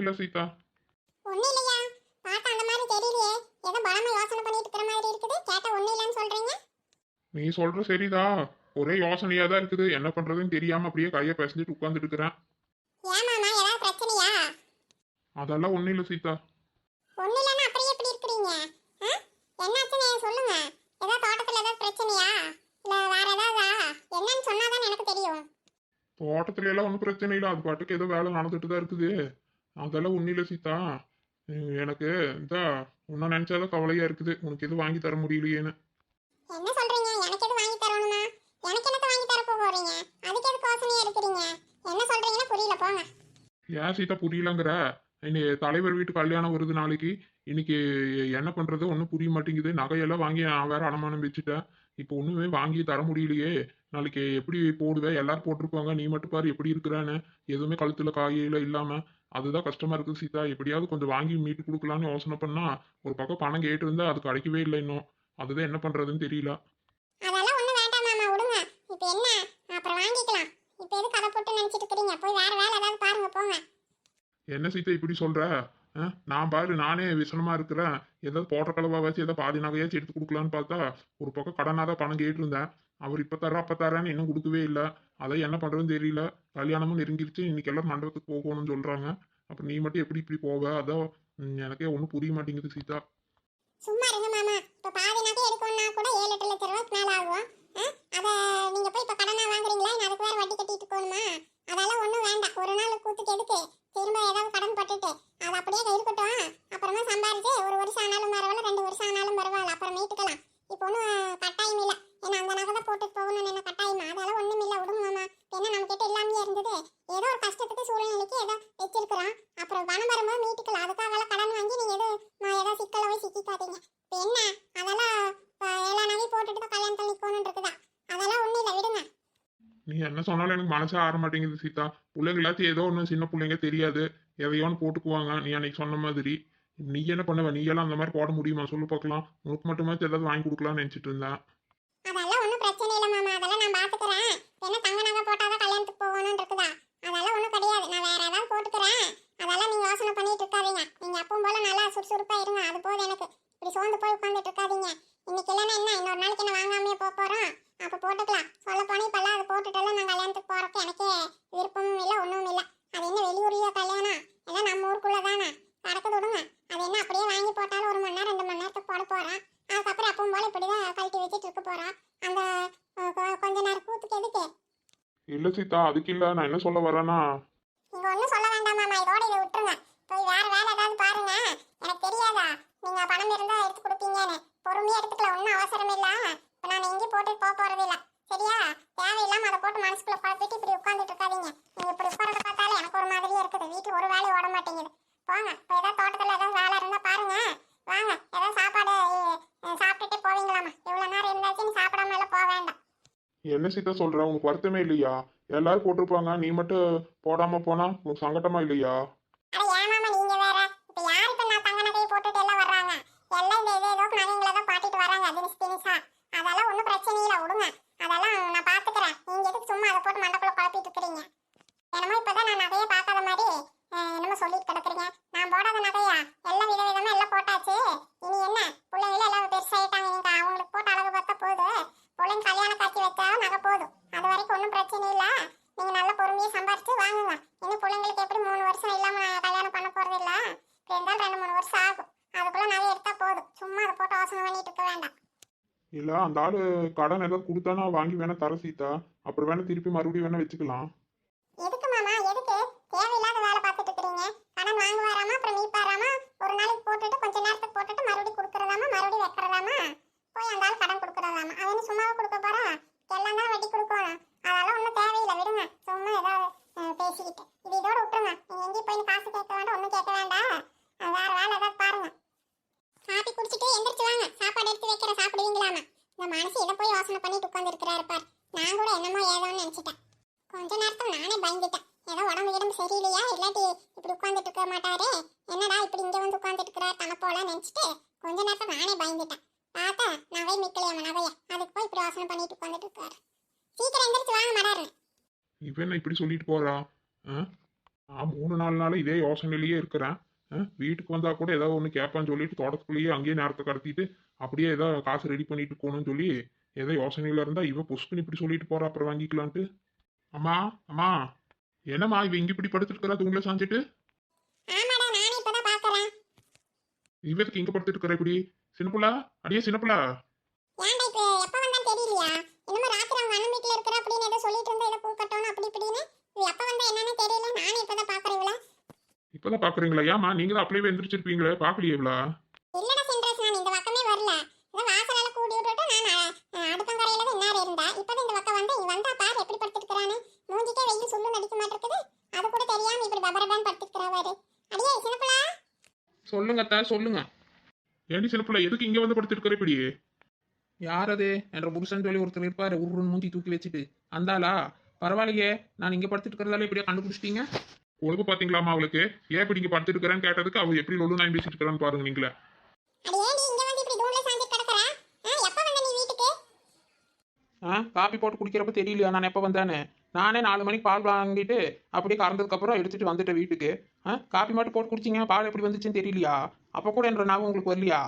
ஒன்றும் இல்லை சீதா ஒண்ணும் இல்லையா? பார்த்தா அந்த மாதிரி தெரியலையே. ஏதோ பலமா யோசனை பண்ணிட்டு இருக்கிற மாதிரி இருக்குது. கேட்டா ஒண்ணும் இல்லைன்னு சொல்றீங்க? நீ சொல்ற சரிதா. ஒரே யோசனையா தான் இருக்குது. என்ன பண்றதுன்னு தெரியாம அப்படியே கையை பிசைஞ்சிட்டு உட்கார்ந்துட்டு இருக்கிறேன். ஏன் மாமா? ஏதாவது பிரச்சனையா? அதெல்லாம் ஒன்றும் இல்லை சீதா. ஒண்ணும் இல்லைன்னா அப்படியே எப்படி இருக்கிறீங்க? ஆ? என்னாச்சுன்னு சொல்லுங்க. ஏதோ தோட்டத்துல ஏதாவது பிரச்சனையா? இல்ல வேற ஏதாவதா? என்னன்னு சொன்னாதான் எனக்கு தெரியும். தோட்டத்துல எல்லாம் ஒன்றும் பிரச்சனை இல்லை. அது பாட்டுக்கு ஏதோ வேலை நடந்துட்டு தான் இருக்குது. அதெல்லாம் ஒன்றும் இல்லை சீதா. எனக்கு இந்த உன்னை நினைச்சாதான் கவலையா இருக்குது. உனக்கு எதுவும் வாங்கி தர முடியலையேன்னு. என்ன சொல்றீங்க? எனக்கு எது வாங்கி தரணுமா? எனக்கு என்னத்த வாங்கி தர போறீங்க அதுக்கு எதுக்கு யோசனையா இருக்கிறீங்க? என்ன சொல்றீங்கன்னா புரியல போங்க. ஏன் சீதா புரியலங்கிற? இன்னைக்கு தலைவர் வீட்டு கல்யாணம் வருது நாளைக்கு. இன்னைக்கு என்ன பண்றது? ஒன்றும் புரிய மாட்டேங்குது. நகையெல்லாம் வாங்கி நான் வேற அடமானம் வச்சுட்டேன். இப்போ ஒன்றுமே வாங்கி தர முடியலையே. நாளைக்கு எப்படி போடுவேன் எல்லாரும் போட்டிருப்பாங்க. நீ மட்டும் பாரு எப்படி இருக்கிறான்னு. எதுவுமே கழுத்துல காயில இல்லாம. அதுதான் கஷ்டமா இருக்குது சீதா. எப்படியாவது கொஞ்சம் வாங்கி மீட்டு கொடுக்கலான்னு யோசனை பண்ணா ஒரு பக்கம் பணம் கேட்டு இருந்தா அது கிடைக்கவே இல்லை இன்னும். அதுதான் என்ன பண்றதுன்னு தெரியல. அதெல்லாம் ஒண்ணும் வேண்டாம் மாமா விடுங்க. இப்போ என்ன? அப்புறம் வாங்கிக்கலாம். இப்போ எது கதை போட்டு நினைச்சிட்டு இருக்கிறீங்க? போய் வேற வேலை ஏதாவது பாருங்க போங்க. என்ன சீதா இப்படி சொல்ற? ஆ? நான் பாரு நானே விசனமா இருக்கிறேன். ஏதாவது போட்ட கலவா வச்சு ஏதாவது பாதி நகையாச்சும் எடுத்து கொடுக்கலான்னு பார்த்தா ஒரு பக்கம் கடனாக தான் பணம் கேட்டிருந்தேன். அவர் இப்ப தர அப்ப தரேன்னு இன்னும் கொடுக்கவே இல்லை. அதான் என்ன பண்றதுன்னு தெரியல. கல்யாணமும் நெருங்கிருச்சு. இன்னைக்கு எல்லாம் மண்டபத்துக்கு போகணும்னு சொல்றாங்க. அப்ப நீ மட்டும் எப்படி இப்படி போவ? அதான் எனக்கே ஒன்றும் புரிய மாட்டேங்குது சீதா. சும்மா இருங்க மாமா. இப்போ பாதி நகை எடுக்கணும்னா கூட ஏழு எட்டு லட்ச ரூபாய்க்கு மேல ஆகும். ஆ? அதை நீங்க போய் இப்போ கடனா வாங்குறீங்களா? நான் அதுக்கு வேற வட்டி கட்டிட்டு போகணுமா அதெல்லாம் ஒன்றும் வேண்டாம். ஒரு நாள் கூத்துக்கு எதுக்கு திரும்ப ஏதாவது கடன் பட்டுட்டு அது அப்படியே இருக்கட்டும் அப்புறமா சம்பாரிச்சு ஒரு வருஷம் ஆனாலும் பரவாயில்ல ரெண்டு வருஷம் ஆனாலும் பரவாயில்ல. அப்புறம் மீட்டுக்கலாம் இப்போ ஒன்றும் கட்டாயம் இல்லை. ஏன்னா அந்த நகை தான் போட்டு போகணும்னு என்ன கட்டாயமா? அதெல்லாம் ஒன்றும் இல்லை. விடுங்க மாமா. ஏன்னா நம்ம கிட்ட இல்லாமையே இருந்தது? ஏதோ ஒரு கஷ்டத்துக்கு சூழ்நிலைக்கு ஏதோ வச்சிருக்கிறோம். அப்புறம் பணம் வரும்போது மீட்டுக்கலாம் அதுக்காக கடன் வாங்கி நீங்க ஏதோ ஏதோ சிக்கல போய் சிக்கிக்காதீங்க. இப்போ என்ன? அதெல்லாம் அஹ், எல்லா நகையும் போட்டுட்டு தான் கல்யாணத்தில் நிற்கணும்னு இருக்குதா? அதெல்லாம் ஒன்றும் இல்லை. விடுங்க. நீ என்ன சொன்னாலும் எனக்கு மனசே ஆற மாட்டேங்குது சீதா. பிள்ளைங்களாச்சும் ஏதோ ஒன்று சின்ன பிள்ளைங்க தெரியாது. எதையோன்னு போட்டுக்குவாங்க. நீ அன்னைக்கு சொன்ன மாதிரி. நீ என்ன பண்ணுவ? நீ எல்லாம் அந்த மாதிரி போட முடியுமா? சொல்லு பார்க்கலாம். உனக்கு மட்டுமாச்சும் ஏதாவது வாங்கி கொடுக்கலாம்னு நினச்சிட்டு இருந்தேன் அதெல்லாம் ஒன்றும் பிரச்சனை இல்லை மாமா அதெல்லாம் நான் பார்த்துக்கிறேன் என்ன தங்க நகை போட்டாதான் கல்யாணத்துக்கு போகணும்னு இருக்குதா அதெல்லாம் ஒன்றும் கிடையாது நான் வேற ஏதாவது போட்டுக்கிறேன் அதெல்லாம் நீங்க யோசனை பண்ணிட்டு இருக்காதீங்க நீங்க அப்பவும் போல நல்லா சுறுசுறுப்பா இருங்க அது போதும் எனக்கு இப்படி சோர்ந்து போய் உட்காந்துட்டு இருக்காதீங்க இன்னைக்கு இல்லைன்னா என்ன இன்னொரு நாளைக்கு என்ன வாங்காமையே போக போறோம் அப்ப போட்டுக்கலாம் சொல்ல போனா இப்பெல்லாம் அது போட்டுட்டாலும் நான் கல்யாணத்துக்கு போறதுக்கு எனக்கே விருப்பமும் இல்லை ஒன்றும் இல்லை அது என்ன வெளியூர்லயா கல்யாணம் எல்லாம் நம்ம ஊருக்குள்ள தானே நடக்குது விடுங்க அது என்ன அப்படியே வாங்கி போட்டாலும் ஒரு மணி நேரம் ரெண்டு மணி நேரத்துக்கு போட போறேன் அதுக்கப்புறம் அப்பவும் போல இப்படிதான் கழட்டி வச்சுட்டு இருக்க போறோம் அந்த அஹ், கொ- கொஞ்ச நேரம் கூத்துக்கு எதுக்கு இல்ல சீதா அதுக்கு இல்ல நான் என்ன சொல்ல வரேன்னா? நீங்க ஒண்ணும் சொல்ல வேண்டாம் மாமா இதோட இதை விட்டுருங்க. போய் வேற வேலை ஏதாவது பாருங்க. எனக்கு தெரியாதா? நீங்க பணம் இருந்தா எடுத்து கொடுப்பீங்கன்னு. பொறுமையா எடுத்துக்கலாம் ஒன்றும் அவசரம் இல்ல. இப்ப நான் எங்கேயும் போட்டு போக போறது இல்ல. சரியா? தேவையில்லாம அதை போட்டு மனசுக்குள்ள குழப்பிட்டு இப்படி உட்காந்துட்டு இருக்காதீங்க. நீங்க இப்படி உட்காரத பார்த்தாலே எனக்கு ஒரு மாதிரியே இருக்குது. வீட்டுல ஒரு வேலையும் ஓட மாட்டேங்குது. போங்க. இப்போ ஏதாவது தோட்டத்துல ஏதாவது வேலை இருந்தா பாருங்க. வாங்க. ஏதாவது சாப்பாடு சாப்பிட்டுட்டு போவீங்களாமா இவ்வளவு நேரம் இருந்தாச்சு நீ சாப்பிடாம எல்லாம் போக வேண்டாம். என்ன சீதா சொல்ற? உனக்கு வருத்தமே இல்லையா? எல்லாரும் போட்டிருப்பாங்க. நீ மட்டும் போடாம போனா உனக்கு சங்கடமா இல்லையா? போட்டுட்டு எல்லாம் வர்றாங்க? எல்லாம் இந்த ஏதோ நகைங்களை தான் பாட்டிட்டு வராங்க தினிஸ் தினிசா அதெல்லாம் ஒன்றும் பிரச்சனை இல்லை விடுங்க அதெல்லாம் நான் பாத்துக்கிறேன் நீங்க எதுக்கு சும்மா அதை போட்டு மண்டக்குள்ள குழப்பிட்டு இருக்கிறீங்க என்னமோ இப்பதான் நான் நகையை பார்க்காத மாதிரி அஹ், என்னமோ சொல்லிட்டு கிடக்குறீங்க நான் போடாத நகையா எல்லாம் விதவிதமா எல்லாம் போட்டாச்சு இனி என்ன பிள்ளைங்கள எல்லாம் பெருசாயிட்டாங்க நீங்க அவங்களுக்கு போட்டு அழகு பார்த்தா போதும் பிள்ளைங்க கல்யாணம் காட்சி வச்சா நகை போதும் அது வரைக்கும் ஒன்றும் பிரச்சனை இல்லை நீங்க நல்ல பொறுமையா சம்பாரிச்சு வாங்குங்க இன்னும் பிள்ளைங்களுக்கு எப்படி மூணு வருஷம் இல்லாம கல்யாணம் பண்ண போறது இல்ல இப்படி இருந்தாலும் ரெண்டு மூணு வருஷம் ஆகும் அதுக்குள்ள நகை எடுத்தா போதும் சும்மா அதை போட்டு யோசனை பண்ணிட்டு இருக்க வேண்டாம் இல்லை அந்த ஆள் கடன் ஏதாவது நான் வாங்கி வேணா தர சீதா. அப்புறம் வேணா திருப்பி மறுபடியும் வேணா வச்சுக்கலாம் எதுக்கு மாமா எதுக்கு தேவையில்லாத வேலை பார்த்துட்டு இருக்கிறீங்க கடன் வாங்க வராம அப்புறம் மீட்பாராமா ஒரு நாளைக்கு போட்டுட்டு கொஞ்ச நேரத்துக்கு போட்டுட்டு மறுபடியும் கொடுக்கறதாமா மறுபடியும் வைக்கிறதாமா போய் அந்த ஆள் கடன் கொடுக்கறதாமா அவன் என்ன சும்மாவே கொடுக்க போறா எல்லாம் தான் வட்டி கொடுக்கணும் அதெல்லாம் ஒன்றும் தேவையில்லை விடுங்க சும்மா ஏதாவது அஹ், பேசிக்கிட்டு இது இதோட விட்டுருங்க நீங்க எங்கேயும் போய் காசு கேட்க வேண்டாம் ஒன்றும் கேட்க வேண்டாம் அஹ், வேற வேலை ஏதாவது பாருங்க காப்பி குடிச்சிட்டு எந்திரிச்சு வாங்க சாப்பாடு எடுத்து வைக்கிற சாப்பிடுவீங்களாமா இந்த மனசு இதை போய் யோசனை பண்ணிட்டு இருக்கிறாரு பார். நான் கூட என்னமோ ஏதோன்னு நினைச்சிட்டேன். கொஞ்ச நேரத்துல நானே பயந்துட்டேன். ஏதோ உடம்பு கிடம்பு சரியில்லையா? இல்லாட்டி இப்படி உட்காந்துட்டு இருக்க மாட்டாரு? என்னடா இப்படி இங்க வந்து உட்காந்துட்டு இருக்கிறார் தன போல நினைச்சிட்டு கொஞ்ச நேரத்துல நானே பயந்துட்டேன். பார்த்தா நகை மிக்கலையாம நகைய. அதுக்கு போய் இப்படி வாசனை பண்ணிட்டு உட்காந்துட்டு இருக்காரு. சீக்கிரம் எந்திரிச்சு வாங்க மாட்டாரு இவன் என்ன இப்படி சொல்லிட்டு போறா? ஆ? நான் மூணு நாலு நாள் இதே யோசனையிலேயே இருக்கிறேன். வீட்டுக்கு வந்தா கூட ஏதாவது ஒன்று கேட்பான்னு சொல்லிட்டு தோட்டத்துக்குள்ளேயே அங்கேயே நேரத்தை கடத்திட்டு அப்படியே ஏதோ காசு ரெடி பண்ணிட்டு போகணும்னு சொல்லி ஏதோ யோசனையில இருந்தா இவ புஷ்குன்னு இப்படி சொல்லிட்டு போறா அப்புறம் வாங்கிக்கலான்ட்டு. அம்மா அம்மா என்னம்மா இவ இங்க இப்படி படுத்துருக்கிறா தூங்கல சாஞ்சிட்டு? இவருக்கு இங்க படுத்துட்டு இருக்கிற இப்படி சின்னப்புலா அடியே நானே இப்பதான் பாக்குறீங்களா? ஏமா நீங்க தான் அப்படியே எந்திரிச்சிருப்பீங்களே பாக்கலையே இவளா இல்லடா சென்ட்ரஸ் நான் இந்த பக்கமே வரல இதை வாசலால கூடி விட்டுட்டு நான் அஹ், அடுப்பங்கரையில தான் இன்னார இருந்தா இப்பதான் இந்த பக்கம் வந்து இவன் வந்தா பாரு எப்படி படுத்துக்கிறான்னு மூஞ்சிக்கே வெயில் சுள்ளு நடிக்க மாட்டிருக்குது அது கூட தெரியாம இப்படி பபரபான்னு பாரு அடியே சின்னப்புலா சொல்லுங்க அத்தா சொல்லுங்க. ஏண்டி சின்னப்புலா எதுக்கு இங்க வந்து படுத்துருக்கிற இப்படி? யார் அது? என்ற புருஷன் சொல்லி ஒருத்தர் இருப்பாரு உருன்னு மூஞ்சி தூக்கி வச்சுட்டு. அந்தாளா? பரவாயில்லையே நான் இங்க படுத்துட்டு இருக்கிறதால இப்படியே கண்டுபிடிச்சிட்டீங்க? ஒழுங்கு பாத்தீங்களாமா அவளுக்கு? ஏன் இப்படி இங்க படுத்துட்டு இருக்கிறேன்னு கேட்டதுக்கு அவ எப்படி லொல்லு நான் பேசிட்டு இருக்கிறான்னு பாருங்க நீங்களே அடி ஏண்டி இங்க வந்து இப்படி தூண்ல சாஞ்சி கிடக்குற ஆ, எப்ப வந்த நீ வீட்டுக்கு ஆ? காப்பி போட்டு குடிக்கிறப்ப தெரியலையா? நான் எப்போ வந்தேன்னு? நானே நாலு மணிக்கு பால் வாங்கிட்டு அப்படியே கறந்ததுக்கப்புறம் எடுத்துட்டு வந்துட்டேன் வீட்டுக்கு. ஆ? காப்பி மட்டும் போட்டு குடிச்சிங்க பால் எப்படி வந்துச்சுன்னு தெரியலையா? அப்போ கூட என்ற ஞாபகம் உங்களுக்கு வரலையா?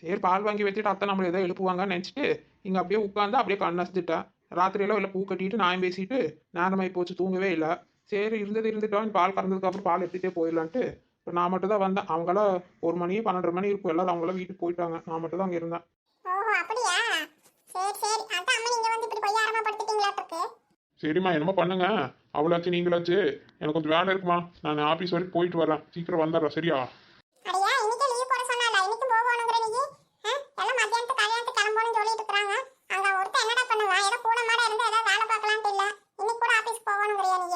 சரி பால் வாங்கி வச்சுட்டு அத்தை நம்மளை ஏதோ எழுப்புவாங்கன்னு நினச்சிட்டு இங்கே அப்படியே உட்காந்து அப்படியே கண் நசிச்சுட்டேன் ராத்திரியெல்லாம் இல்லை பூ கட்டிட்டு நான் பேசிட்டு நேரமாகி போச்சு தூங்கவே இல்லை. சரி இருந்தது இருந்துட்டோம். பால் கறந்ததுக்கப்புறம் பால் எடுத்துகிட்டே போயிடலான்ட்டு. இப்போ நான் மட்டும் தான் வந்தேன். அவங்களாம் ஒரு மணி பன்னெண்டரை மணி இருக்கும். எல்லாரும் அவங்களாம் வீட்டுக்கு போயிட்டாங்க. நான் மட்டும் தான் அங்கே இருந்தேன். சரிம்மா என்னமோ பண்ணுங்க. அவளாச்சு நீங்களாச்சு. எனக்கு கொஞ்சம் வேலை இருக்குமா? நான் ஆபீஸ் வரைக்கும் போயிட்டு வரேன் சீக்கிரம் வந்துடுறேன். சரியா அடியா இன்னைக்கு லீவ் போட சொன்னால இன்னைக்கு போகணுங்கிற நீ ஆ? எல்லாம் மத்தியானத்து கல்யாணத்துக்கு கிளம்பணும்னு சொல்லிட்டு இருக்காங்க அங்க ஒருத்தன் என்னடா பண்ணுவா ஏதோ கூட மாட இருந்து ஏதாவது வேலை பார்க்கலான்ட்டு இல்ல இன்னைக்கு கூட ஆபீஸ் போகணுங்கிறியா நீ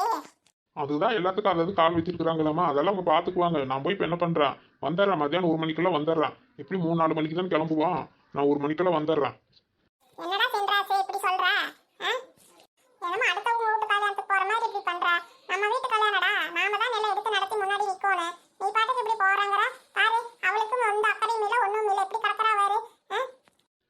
அதுதான் எல்லாத்துக்கும் அதாவது கால் வச்சிருக்கிறாங்களாமா அதெல்லாம் அவங்க பாத்துக்குவாங்க. நான் போய் இப்போ என்ன பண்றேன்? வந்துடுறேன். மத்தியானம் ஒரு மணிக்கெல்லாம் வந்துடுறேன். எப்படி மூணு நாலு மணிக்கு தான் கிளம்புவான் நான் ஒரு மணிக்கெல்லாம் வந்துடுறேன். என்னடா சென்றாசே இப்படி சொல்ற? என்னமோ அடுத்தவங்க வீட்டு கல்யாணத்துக்கு போற மாதிரி இப்படி பண்ற? நம்ம வீட்டு கல்யாணடா. நாம தான் நிலம் எடுத்து நடத்தி முன்னாடி நிக்கணும். நீ பாட்டுக்கு இப்படி போறாங்கற? பாரு அவளுக்கும் எந்த அக்கறையும் இல்ல ஒண்ணும் இல்ல. எப்படி கிடக்குறா பாரு. ஆ?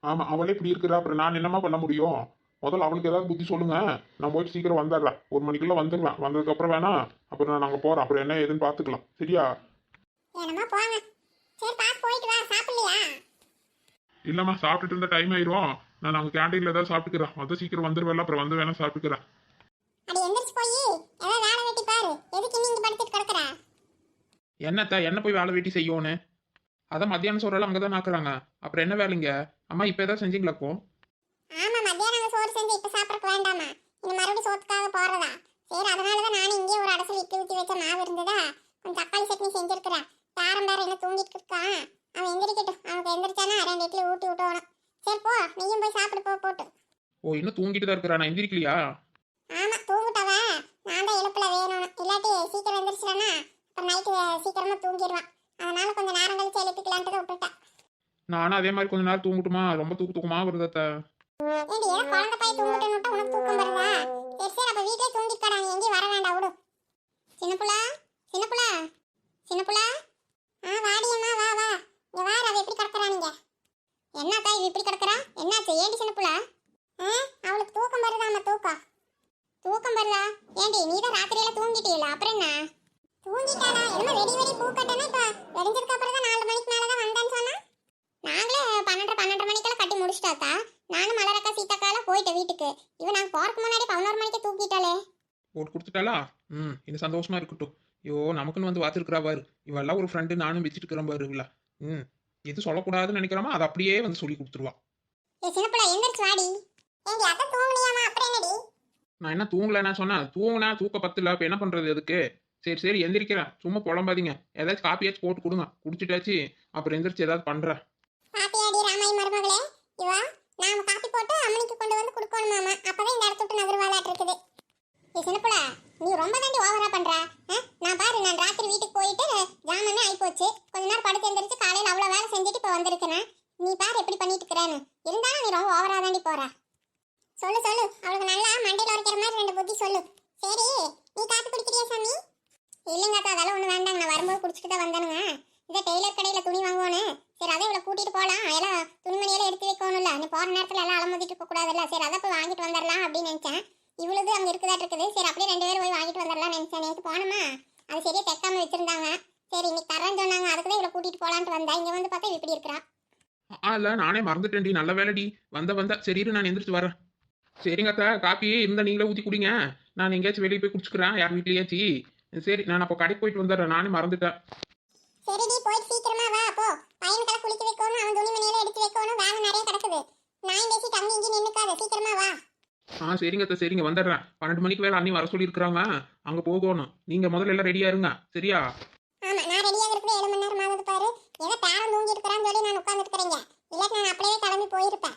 ஆமா அவளே இப்படி இருக்கிறா. அப்புறம் நான் என்னம்மா பண்ண முடியும்? முதல்ல அவளுக்கு ஏதாவது புத்தி சொல்லுங்க. நான் போயிட்டு சீக்கிரம் வந்துடுறேன் ஒரு மணிக்குள்ள வந்துடுவேன் வந்ததுக்கப்புறம் வேணா. அப்புறம் நான் நாங்கள் போகிறோம் அப்புறம் என்ன ஏதுன்னு பார்த்துக்கலாம் சரியா? இல்லைம்மா சாப்பிட்டுட்டு இருந்த டைம் ஆயிரும். நான் அங்கே கேண்டீனில் ஏதாவது சாப்பிட்டுக்கிறேன். வந்து சீக்கிரம் வந்துடுவேல அப்புறம் வந்து வேணா சாப்பிட்டுக்கிறேன். அடி எந்திரிச்சு போய். ஏதாவது வேலை வெட்டி பாரு. எதுக்கு நீ இங்க படுத்துட்டு கிடக்குற? என்னத்த? என்ன போய் வேலை வெட்டி செய்யணும் அதான் மத்தியானம் சோறெல்லாம் அங்கே தான் ஆக்குறாங்க அப்புறம் என்ன வேலைங்க? அம்மா இப்போ ஏதாவது செஞ்சீங்களாக்கோ ஆமா மத்தியானம் அங்க சோறு செஞ்சு இப்ப சாப்பிடறதுக்கு வேண்டாமா? இந்த மறுபடியும் சோத்துக்காக போறதா? சரி அதனாலதான் நானும் இங்கே ஒரு அடசல் இட்லி ஊத்தி வச்ச மாவு இருந்ததா? கொஞ்சம் தக்காளி சட்னி செஞ்சிருக்கிறேன் தாரம் பேர என்ன தூங்கிட்டு இருக்கான். அவன் எந்திரிக்கட்டும். அவனுக்கு எந்திரிச்சானா ரெண்டு இட்லி ஊட்டி விட்டோணும். சரி போ. நீயும் போய் சாப்பிடு போ போட்டு. ஓ இன்னும் தூங்கிட்டு தான் இருக்கிறா நான் எந்திரிக்கலையா? ஆமா தூங்கிட்டவ நான் தான் எழுப்புல வேணும் இல்லாட்டி சீக்கிரம் எந்திரிச்சிட்டானா அப்புறம் நைட்டு சீக்கிரமா தூங்கிடுவான் அதனால கொஞ்சம் நேரம் கழிச்சு எழுப்பிக்கலான்ட்டு விட்டுட்டேன். நானும் அதே மாதிரி கொஞ்ச நேரம் தூங்கட்டுமா? ரொம்ப தூக்கு தூக்கமா வருது அத்தை ஏண்டி ஏதோ குழந்தை பையன் தூங்கிட்டு உனக்கு தூக்கம் வருதா? சரி சரி அப்ப வீட்லயே தூங்கிக்கடா நீ எங்கேயும் வர வேண்டாம் விடு. சின்ன புள்ள சின்ன புள்ள சின்ன புள்ள. ஆ வாடியம்மா வா வா. இங்க வா அவ எப்படி கிடக்குறா நீங்க? என்னக்கா இவ இப்படி கிடக்குறா? என்னாச்சு? ஏண்டி சின்ன ஆ அவளுக்கு தூக்கம் வருதாம்மா தூக்கம்? தூக்கம் வருதா? ஏண்டி நீ தான் ராத்திரியில தூங்கிட்டீல அப்புறம் என்ன? தூங்கிட்டாளா? என்னமோ வெடி வெடி பூ கட்டனா இப்ப வெடிஞ்சதுக்கு அப்புறம் தான் நாலு மணிக்கு மேல தான் வந்தேன்னு சொன்னா நாங்களே பன்னெண்டரை பன்னெண்டரை மணிக்கெல்லாம் கட்டி முடிச்சிட்டாக்கா நானும் மலரக்கா சீதாக்காலாம் போயிட்டேன் வீட்டுக்கு இவன் நாங்கள் போறதுக்கு முன்னாடி பதினோரு மணிக்கு தூக்கிட்டாளே போட்டு கொடுத்துட்டாளா? ம். இந்த சந்தோஷமா இருக்கட்டும். ஐயோ நமக்குன்னு வந்து வாத்திருக்கிறா பாரு. இவெல்லாம் ஒரு ஃப்ரெண்டு நானும் வச்சுட்டு இருக்கிறேன் பாரு இவள ம். எது சொல்லக்கூடாதுன்னு நினைக்கிறோமோ அதை அப்படியே வந்து சொல்லி கொடுத்துருவா. நான் என்ன தூங்கல நான் சொன்னேன் தூங்கினா தூக்க பத்துல அப்ப என்ன பண்றது அதுக்கு? சரி சரி எந்திரிக்கிறேன். சும்மா புலம்பாதீங்க. ஏதாச்சும் காப்பியாச்சும் போட்டு கொடுங்க. குடிச்சிட்டாச்சு அப்புறம் எந்திரிச்சு ஏதாவது பண்றேன் பாத்தியாடி ராமாயி மருமகளே இவா நாம காப்பி போட்டு அம்மனிக்கு கொண்டு வந்து கொடுக்கணுமாமா அப்பதான் இந்த இடத்த விட்டு நகர்வாளாட்டு இருக்குது ஏ சின்னப்புல நீ ரொம்ப தாண்டி ஓவரா பண்ற ஆ? நான் பாரு நான் ராத்திரி வீட்டுக்கு போயிட்டு ஜாமமே ஆயிப்போச்சு கொஞ்ச நேரம் படுத்து எந்திரிச்சு காலையில அவ்வளவு வேலை செஞ்சுட்டு இப்ப வந்திருக்கிறேன் நீ பாரு எப்படி பண்ணிட்டு இருக்கிறேன்னு இருந்தாலும் நீ ரொம்ப ஓவரா தாண்டி போற சொல்லு சொல்லு அவளுக்கு நல்லா மண்டையில உரைக்கிற மாதிரி ரெண்டு புத்தி சொல்லு சரி நீ காப்பி குடிக்கிறியா சாமி இல்லைங்க அக்கா அதெல்லாம் ஒண்ணு வேண்டாங்க நான் வரும்போது குடிச்சிட்டு தான் வந்தானுங்க இந்த டெய்லர் கடையில துணி வாங்குவோன்னு சரி அதை இவளை கூட்டிட்டு போலாம் எல்லாம் துணிமணியெல்லாம் எடுத்து வைக்கணும்ல நீ போற நேரத்துல எல்லாம் அலமோதிட்டு இருக்க கூடாதுல்ல? சரி அதை போய் வாங்கிட்டு வந்துடலாம் அப்படின்னு நினைச்சேன். இவ்வளவு அங்க இருக்குதா இருக்குது. சரி அப்படியே ரெண்டு பேரும் போய் வாங்கிட்டு வந்துடலாம் நினைச்சேன். நேற்று போனோமா? அது சரியா தைக்காம வச்சிருந்தாங்க. சரி இன்னைக்கு தரேன்னு சொன்னாங்க. அதுக்கு தான் இவளை கூட்டிட்டு போலான்ட்டு வந்தா இங்க வந்து பார்த்தா இப்படி இருக்கிறா. ஆ இல்லை நானே மறந்துட்டேன்டி. நல்ல வேலைடி. வந்த வந்த. சரி நான் எந்திரிச்சு வரேன் சரிங்க அத்தா. காப்பி இருந்தால் நீங்களே ஊற்றி குடிங்க. நான் எங்கேயாச்சும் வெளியே போய் குடிச்சுக்கிறேன். யார் வீட்லயாச்சு? சரி நான் அப்போ கடைக்கு போயிட்டு வந்துடுறேன். நானே மறந்துட்டேன். சரிடி போயிட்டு சீக்கிரமா வா. போ. பையனுக்கெல்லாம் குளிக்க வைக்கணும். அவன் துணிமணியெல்லாம் எடுத்து வைக்கணும். வேலை நிறைய கிடக்குது. நான் பேசிட்டு அங்கே இங்கே நின்னுக்காத. சீக்கிரமா வா. ஆ சரிங்க அத்தை சரிங்க. வந்துடுறேன். பன்னெண்டு மணிக்கு வேலை அண்ணி வர சொல்லியிருக்கிறாங்க. அங்கே போகணும். நீங்கள் முதல்ல எல்லாம் ரெடியாக இருங்க. சரியா? ஆமா நான் ரெடியாக இருக்கிறது ஏழு மணி நேரம் ஆகுது பாரு. ஏதோ பேரன் தூங்கி இருக்கிறான்னு சொல்லி நான் உட்கார்ந்து இருக்கிறேங்க இல்லாட்டி நான் அப்படியே கிளம்பி போயிருப்பேன்.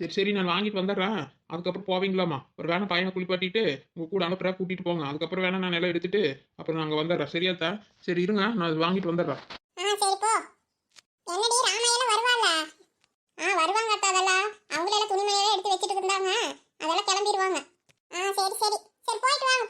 சரி சரி. நான் வாங்கிட்டு வந்துடுறேன். அதுக்கப்புறம் போவீங்களாம்மா? ஒரு வேணா பையனை குளிப்பாட்டிட்டு உங்கள் கூட அனுப்புறா கூட்டிகிட்டு போங்க. அதுக்கப்புறம் வேணா நான் எல்லாம் எடுத்துட்டு அப்புறம் நாங்கள் வந்துடுறேன். சரியா அத்தை? சரி இருங்க. நான் அது வாங்கிட்டு வந்துடுறேன் ஆ சரி போ என்னடி ராமையெல்லாம் வருவாளா ஆ வருவாங்க அத்தா அதெல்லாம். அவங்களெல்லாம் துணிமணியெல்லாம் எடுத்து வச்சுட்டு இருந்தாங்க. அதெல்லாம் கிளம்பிடுவாங்க ஆ சரி சரி. சரி போயிட்டு வாங்க.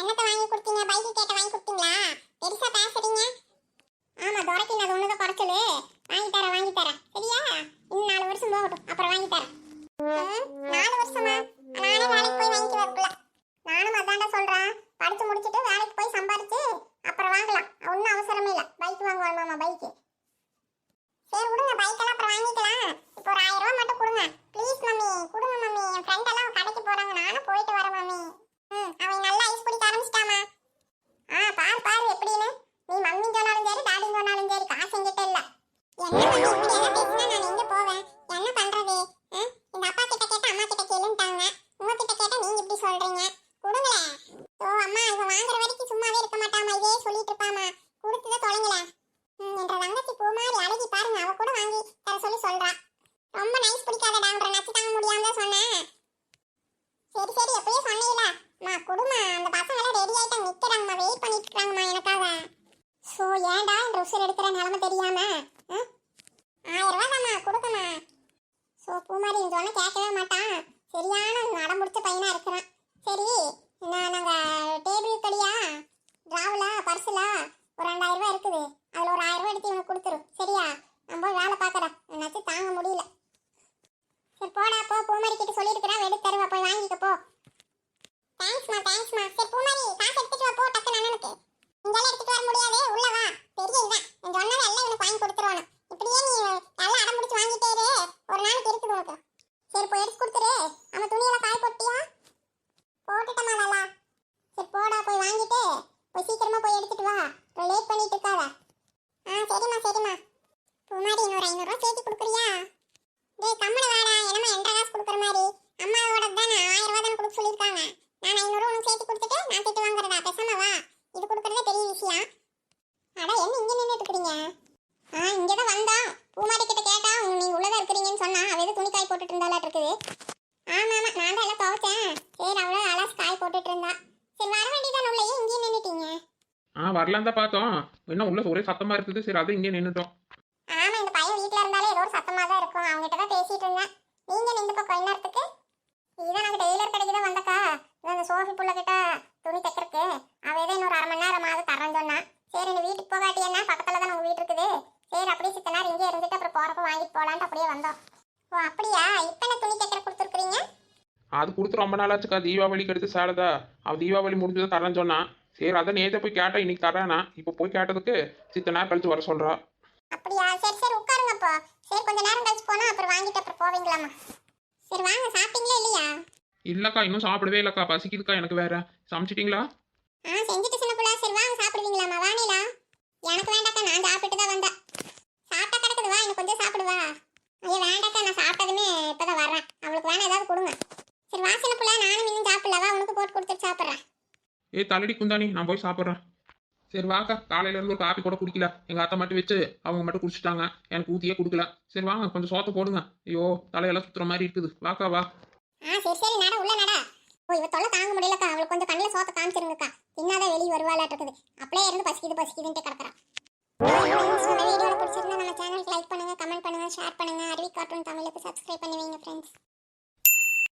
என்னத்தை வாங்கி கொடுத்தீங்க? பைக்கு கேட்ட வாங்கி கொடுத்தீங்களா? பெருசா பேசுறீங்க ஆமா துரைக்கு அது ஒண்ணுதான் குறைச்சலு. வாங்கி தரேன் வாங்கி தரேன். சரியா? இன்னும் நாலு வருஷம் போகட்டும். அப்புறம் வாங்கி தரேன். நாலு வருஷமா? நானே வேலைக்கு போய் வாங்கிட்டு வரக்குள்ள. நானும் அதான்டா சொல்றேன். படிச்சு முடிச்சிட்டு வேலைக்கு போய் சம்பாரிச்சு அப்புறம் வாங்கலாம். ஒன்றும் அவசரமே இல்லை. பைக் வாங்குவாள் பைக்கு. சரி விடுங்க. பைக்கெல்லாம் அப்புறம் வாங்கிக்கலாம். இப்போ ஒரு ஆயிரம் ரூபா மட்டும் கொடுங்க. Please mummy. கொடுங்க மம்மி. என் ஃப்ரெண்ட் எல்லாம் கடைக்கு போறாங்க. நானும் போயிட்டு வரேன் மம்மி ம் அவன் நல்லா ஐஸ் பிடிக்க ஆரம்பிச்சிட்டாமா ஆ பாரு பாரு எப்படின்னு நீ மம்மி சொன்னாலும் சரி டாடி சொன்னாலும் சரி காசு என்கிட்ட இல்ல. என்ன மம்மி இப்படி எல்லாம் பேசினா நான் எங்க போவேன்? என்ன பண்றது? எங்க அப்பா கிட்ட கேட்டா அம்மா கிட்ட கேளுன்ட்டாங்க. உங்ககிட்ட கேட்டா நீங்க இப்படி சொல்றீங்க? கொடுங்களேன் ஓ அம்மா இவ வாங்குற வரைக்கும் சும்மாவே இருக்க மாட்டாமா இதே சொல்லிட்டு இருப்பாமா தொலைங்களேன் என்ற தங்கச்சி பூமாரி அழகி பாருங்க அவ கூட வாங்கி தர சொல்லி சொல்றா. ரொம்ப நைஸ் பிடிக்காதடான்ற நச்சு தாங்க முடியாம தான் சொன்னேன். சரி சரி எப்பயே சொன்னீங்களா. மா குடுமா அந்த பசங்க எல்லாம் ரெடி ஆயிட்டாங்க நிக்கிறாங்கம்மா வெயிட் பண்ணிட்டு இருக்காங்கம்மா எனக்கு ஸோ ஏன்டா இந்த உசுர் எடுக்கிற நிலமை தெரியாம? ஆ? ஆயிரம் ரூபா தாம்மா கொடுக்கம்மா. ஸோ பூமாரி இந்த ஒன்று கேட்கவே மாட்டான். சரியான நடம் முடிச்ச பையனாக இருக்கிறான். சரி நான் நாங்கள் டேபிள் கடியா? டிராவலா பர்ஸுல ஒரு ரெண்டாயிரம் ரூபாய் இருக்குது. அதில் ஒரு ஆயிரம் ரூபா எடுத்து இவனுக்கு கொடுத்துரு. சரியா? நம்ம வேலை பார்க்கறேன். என்னாச்சும் தாங்க முடியல. சரி போடா போ. பூமாரி கிட்ட சொல்லியிருக்கிறேன். எடுத்து தருவா போய் வாங்கிக்க போ. தேங்க்ஸ்மா தேங்க்ஸ்மா சரி பூமாரி காசு எடுத்துட்டு வா போ டக்குன்னு அண்ணனுக்கு. இங்கெல்லாம் எடுத்துட்டு வர முடியாது உள்ள வா பெரிய இதான் நான் சொன்னது எல்லாம் இவனுக்கு வாங்கி கொடுத்துருவானு இப்படியே நீ நல்லா அடம் பிடிச்சி வாங்கிட்டே இரு உனக்கு சரி போய் எடுத்து கொடுத்துரு நம்ம துணியெல்லாம் காய போட்டியா போட்டுட்டமா லாலா சரி போடா போய் வாங்கிட்டு போய் சீக்கிரமா போய் எடுத்துட்டு வா லேட் பண்ணிட்டு இருக்காத ஆ சரிம்மா சரிம்மா பூமாரி இன்னொரு ஐநூறுரூவா சேர்த்து கொடுக்குறியா டேய் கம்மன வாடா என்னம்மா என்ற காசு கொடுக்குற மாதிரி அம்மாவோட தானே ஆயிரம் ரூபா தானே கொடுக்க சொல்லியிருக்காங்க நான் ஐநூறுரூவா உனக்கு சேர்த்து கொடுத்துட்டு நான் திட்டு வாங்குறதா பேசாம வா இது கொடுக்குறதே பெரிய விஷயம் அட என்ன இங்கே நின்றுட்டு இருக்கிறீங்க ஆ இங்கே தான் வந்தோம் பூமாரி கிட்ட கேட்டா உங்க நீங்க உள்ளதா இருக்கிறீங்கன்னு சொன்னா அவ ஏதோ துணி காய் போட்டுட்டு இருந்தாலாட்டு இருக்குது ஆமா ஆமா. நான் தான் எல்லாம் துவைச்சேன். சரி அவ்வளோ அலாசி காய் போட்டுட்டு இருந்தா. சரி வர வேண்டியதானே உள்ள இங்கேயே நின்றுட்டீங்க ஆ வரலாம் தான் பார்த்தோம். என்ன உள்ள ஒரே சத்தமா இருக்குது. சரி அதை இங்கே நின்றுட்டோம் ஆமா இந்த பையன் வீட்ல இருந்தாலே ஏதோ ஒரு சத்தமா தான் இருக்கும். அவங்க கிட்ட தான் பேசிட்டு இருந்தேன். நீங்க இந்த பக்கம் என்ன நேரத்துக்கு இதான் நாங்க டெய்லர் கடைக்கு தான் வந்தக்கா. இது அந்த சோஃபி புள்ள கிட்ட துணி தைக்கிறதுக்கு. அவ ஏதோ இன்னொரு அரை மணி நேரமாவது தரேன்னு சொன்னா. சரி நீ வீட்டுக்கு போகாட்டி என்ன? பக்கத்துல தான் உங்க வீடு இருக்குது. சரி அப்படியே சித்த நேரம் இங்கே இருந்துட்டு அப்புறம் போறப்ப வாங்கிட்டு போலான்ட்டு அப்படியே வந்தோம். ஓ அப்படியா? இப்ப என்ன துணி தைக்கிற கொடுத்துருக்கீங்க அது கொடுத்து ரொம்ப நாளாச்சுக்கா. தீபாவளிக்கு எடுத்து சேலதா. அவ தீபாவளி முடிஞ்சதை தரேன்னு சொன்னான் சரி அதை நேற்று போய் கேட்டா இன்னைக்கு தரேனா இப்போ போய் கேட்டதுக்கு சித்த நேரம் கழிச்சு வர சொல்றா. அப்படியா? சரி சரி உட்காருங்க அப்போ. சரி கொஞ்ச நேரம் கழிச்சு போனா அப்புறம் வாங்கிட்டு அப்புறம் போவீங்களாமா சரி வாங்க. சாப்பிட்டீங்களா இல்லையா? இல்லக்கா இன்னும் சாப்பிடவே இல்லக்கா. பசிக்குதுக்கா எனக்கு வேற. சமைச்சிட்டீங்களா? ஆ செஞ்சுட்டு சின்ன புள்ள. சரி வாங்க சாப்பிடுவீங்களாமா வாணிலா எனக்கு வேண்டாக்கா நான் சாப்பிட்டு தான் வந்தேன். சாப்பிட்டா கிடக்குது. வா இன்னும் கொஞ்சம் சாப்பிடுவா ஐயோ வேண்டாக்கா நான் சாப்பிட்டதுமே இப்பதான் வர்றேன். அவளுக்கு வேணா ஏதாவது கொடுங்க. சரி வா சின்ன புள்ள நானும் இன்னும் சாப்பிடல வா உனக்கு போட்டு கொடுத்துட்டு சாப்பிட்றேன். ஏய் தள்ளடி குந்தாணி நான் போய் சாப்பிட்றேன். சரி வாக்கா. காலையில இருந்து ஒரு காப்பி கூட குடிக்கல. எங்க அத்தை மட்டும் வச்சு அவங்க மட்டும் குடிச்சிட்டாங்க. எனக்கு ஊத்தியே கொடுக்கல. சரி வாங்க கொஞ்சம் சோத்த போடுங்க. ஐயோ தலையெல்லாம் சுத்துற மாதிரி இருக்குது. வாக்கா வா. ஆ சரி சரி நட உள்ள நட. ஓ இவ தொல்லை தாங்க முடியலக்கா. அவளுக்கு கொஞ்சம் கண்ணில் சோத்த காமிச்சிருங்கக்கா. தின்னாதான் வெளியே வருவாளாட்டு இருக்குது அப்படியே இருந்து பசிக்குது பசிக்குதுன்ட்டு கிடக்குறான் வீடியோவில் பிடிச்சிருந்தா நம்ம சேனலுக்கு லைக் பண்ணுங்க கமெண்ட் பண்ணுங்க ஷேர் பண்ணுங்க. அருவி கார்ட்டூன் தமிழுக்கு சப்ஸ்கிரைப் பண்ணி வைங்க ஃப்ரெண்ட்ஸ்